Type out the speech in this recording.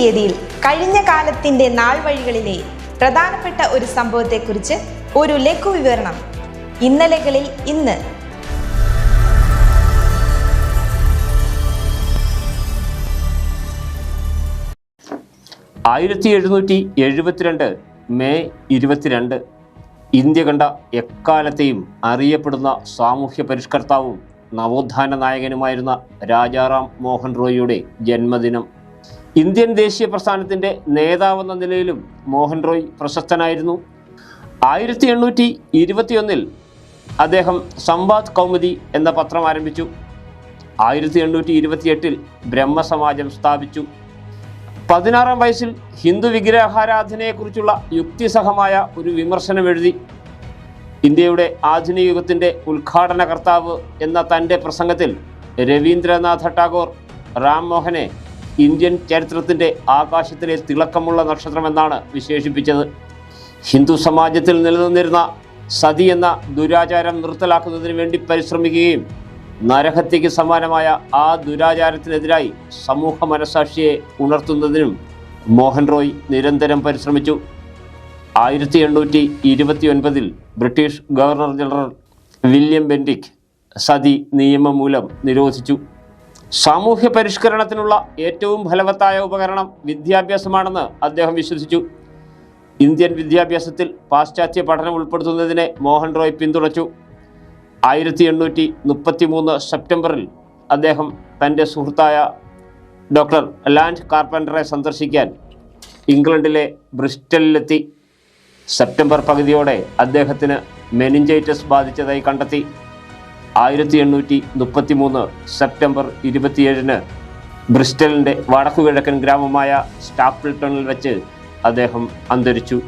തീയതിയിൽ കഴിഞ്ഞ കാലത്തിന്റെ നാൾ വഴികളിലെ പ്രധാനപ്പെട്ട ഒരു സംഭവത്തെക്കുറിച്ച് ഒരു ലഘു വിവരണം ഇന്നലകളിൽ ഇന്ന്. ആയിരത്തി എഴുന്നൂറ്റി എഴുപത്തിരണ്ട് മെയ് ഇരുപത്തിരണ്ട്. ഇന്ത്യ കണ്ട എക്കാലത്തെയും അറിയപ്പെടുന്ന സാമൂഹ്യ പരിഷ്കർത്താവും നവോത്ഥാന നായകനുമായിരുന്ന രാജാറാം മോഹൻ റോയിയുടെ ജന്മദിനം ഇന്ത്യൻ ദേശീയ പ്രസ്ഥാനത്തിന്റെ നേതാവെന്ന നിലയിലും മോഹൻ റോയ് പ്രശസ്തനായിരുന്നു. ആയിരത്തി എണ്ണൂറ്റി ഇരുപത്തിയൊന്നിൽ അദ്ദേഹം സംവാദ് കൗമുദി എന്ന പത്രം ആരംഭിച്ചു. ആയിരത്തി എണ്ണൂറ്റി ഇരുപത്തിയെട്ടിൽ ബ്രഹ്മസമാജം സ്ഥാപിച്ചു. പതിനാറാം വയസ്സിൽ ഹിന്ദു വിഗ്രഹാരാധനയെക്കുറിച്ചുള്ള യുക്തിസഹമായ ഒരു വിമർശനം എഴുതി. ഇന്ത്യയുടെ ആധുനിക യുഗത്തിന്റെ ഉദ്ഘാടന കർത്താവ് എന്ന തന്റെ പ്രസംഗത്തിൽ രവീന്ദ്രനാഥ ടാഗോർ റാം മോഹനെ ഇന്ത്യൻ ചരിത്രത്തിന്റെ ആകാശത്തിലെ തിളക്കമുള്ള നക്ഷത്രമെന്നാണ് വിശേഷിപ്പിച്ചത്. ഹിന്ദു സമാജത്തിൽ നിലനിന്നിരുന്ന സതി എന്ന ദുരാചാരം നിർത്തലാക്കുന്നതിന് വേണ്ടി പരിശ്രമിക്കുകയും നരഹത്യയ്ക്ക് സമാനമായ ആ ദുരാചാരത്തിനെതിരായി സമൂഹ മനസാക്ഷിയെ ഉണർത്തുന്നതിനും മോഹൻ റോയ് നിരന്തരം പരിശ്രമിച്ചു. ആയിരത്തി എണ്ണൂറ്റി ഇരുപത്തി ഒൻപതിൽ British governor general William Bentinck sati നിയമം മൂലം നിരോധിച്ചു. സാമൂഹ്യ പരിഷ്കരണത്തിനുള്ള ഏറ്റവും ഫലവത്തായ ഉപകരണം വിദ്യാഭ്യാസമാണെന്ന് അദ്ദേഹം വിശ്വസിച്ചു. ഇന്ത്യൻ വിദ്യാഭ്യാസത്തിൽ പാശ്ചാത്യ പഠനം ഉൾപ്പെടുത്തുന്നതിനെ മോഹൻ റോയ് പിന്തുണച്ചു. ആയിരത്തി എണ്ണൂറ്റി മുപ്പത്തി മൂന്ന് സെപ്റ്റംബറിൽ അദ്ദേഹം തന്റെ സുഹൃത്തായ ഡോക്ടർ ലാൻഡ് കാർപ്പന്ററെ സന്ദർശിക്കാൻ ഇംഗ്ലണ്ടിലെ ബ്രിസ്റ്റലിലെത്തി. സെപ്റ്റംബർ പകുതിയോടെ അദ്ദേഹത്തിന് മെനിഞ്ചൈറ്റസ് ബാധിച്ചതായി കണ്ടെത്തി. ആയിരത്തി എണ്ണൂറ്റി മുപ്പത്തി മൂന്ന് സെപ്റ്റംബർ ഇരുപത്തിയേഴിന് ബ്രിസ്റ്റലിന്റെ വടക്കുകിഴക്കൻ ഗ്രാമമായ സ്റ്റാപ്പിൾട്ടണിൽ വെച്ച് അദ്ദേഹം അന്തരിച്ചു.